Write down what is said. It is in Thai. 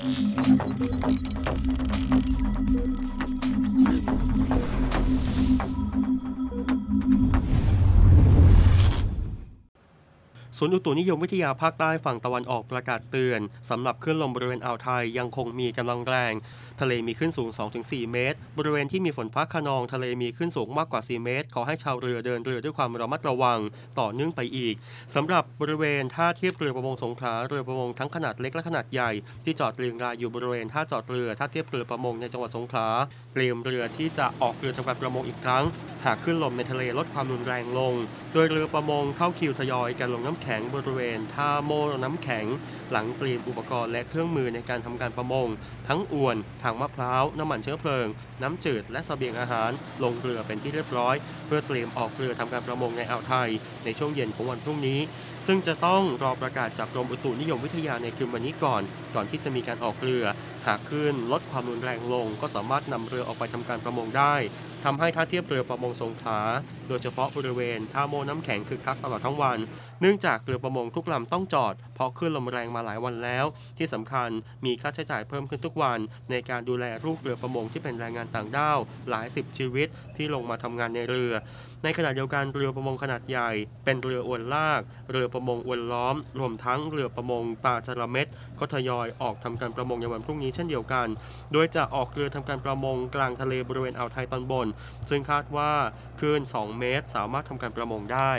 Thank you. ศูนย์อุตุนิยมวิทยาภาคใต้ฝั่งตะวันออกประกาศเตือนสำหรับคลื่นลมบริเวณอ่าวไทยยังคงมีกำลังแรง ทะเลมีคลื่นสูง 2-4 เมตร บริเวณที่มีฝนฟ้าขนอง ทะเลมีคลื่นสูงมากกว่า 4 เมตร ขอให้ชาวเรือเดินเรือด้วยความระมัดระวังต่อเนื่องไปอีกสำหรับบริเวณท่าเทียบเรือประมงสงขลาเรือประมงทั้งขนาดเล็กและขนาดใหญ่ที่จอดเรียงรายอยู่บริเวณท่าจอดเรือท่าเทียบเรือประมงในจังหวัดสงขลาเตรียมเรือที่จะออกเรือทำการประมงอีกครั้งหากขึ้นลมในทะเลลดความรุนแรงลง โดยเรือประมงเข้าคิวทยอยการลงน้ำแข็งบริเวณท่าโมน้ำแข็ง หลังเตรียมอุปกรณ์และเครื่องมือในการทำการประมง ทั้งอวนถังมะพร้าว น้ำมันเชื้อเพลิง น้ำจืดและเสบียงอาหาร ลงเรือเป็นที่เรียบร้อย เพื่อเตรียมออกเรือทำการประมงในอ่าวไทย ในช่วงเย็นของวันพรุ่งนี้ ซึ่งจะต้องรอประกาศจากกรมอุตุนิยมวิทยาในคืนวันนี้ก่อน ก่อนที่จะมีการออกเรือ หากคลื่นลดความรุนแรงลง ก็สามารถนำเรือออกไปทำการประมงได้ทำให้ท่าเทียบเรือประมงสงขลาโดยเฉพาะบริเวณท่าโมน้ำแข็งคึกคักตลอดทั้งวัน เนื่องจากเรือประมงทุกลำต้องจอด เพราะคลื่นลมแรงมาหลายวันแล้ว ที่สำคัญมีค่าใช้จ่ายเพิ่มขึ้นทุกวัน ในการดูแลลูกเรือประมงที่เป็นแรงงานต่างด้าวหลายสิบชีวิตที่ลงมาทำงานในเรือ ในขณะเดียวกันเรือประมงขนาดใหญ่ เป็นเรืออวนลาก เรือประประมงอวนล้อม รวมทั้งเรือประมงปลาจระเม็ดก็ทยอยออกทำการประมงในวันพรุ่งนี้เช่นเดียวกัน โดยจะออกเรือทำการประมงกลางทะเลบริเวณอ่าวไทยตอนบน ซึ่งคาดว่าคลื่น 2 เมตร สามารถทำการประมงได้